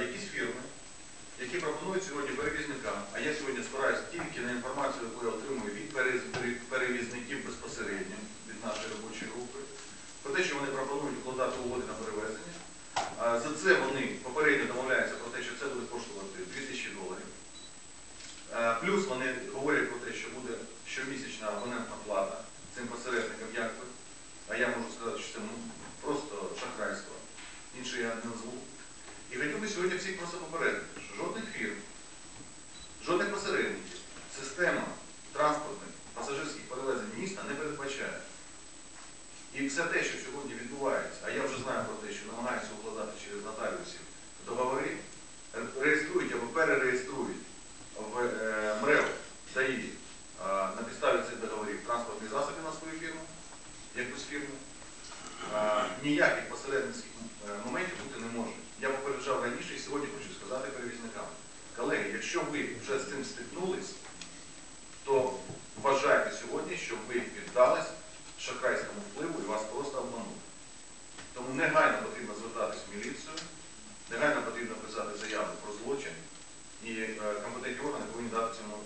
Якісь фірми, які пропонують сьогодні перевізникам, а я сьогодні спираюся тільки на інформацію, яку я отримую від перевізників безпосередньо від нашої робочої групи, про те, що вони пропонують укладати угоди на перевезення. За це вони попередньо домовляються про те, що це буде коштувати 2000 доларів. Плюс вони говорять про те, що буде щомісячна абонентна плата цим посередникам, як би. А я можу сказати, що це ну, просто шахрайство. Інше я не назву. І хотів сьогодні всіх просто попередити, що жодних фірм, жодних посередників, система транспортних пасажирських перевезень міста не передбачає. І все те, що сьогодні відбувається, а я вже знаю про те, що намагаються укладати через нотаріусів договори, реєструють або перереєструють в е, МРЕВ ДАІ е, на підставі цих договорів транспортні засоби на свою фірму, якусь фірму. Е, Ніяких посередницьких е, моментів бути не може. Я попереджав раніше і сьогодні хочу сказати перевізникам. Колеги, якщо ви вже з цим стикнулись, то вважайте сьогодні, що ви піддались шахрайському впливу і вас просто обманули. Тому негайно потрібно звертатись в міліцію, негайно потрібно писати заяву про злочин, і е, компетентні органи повинні дати цьому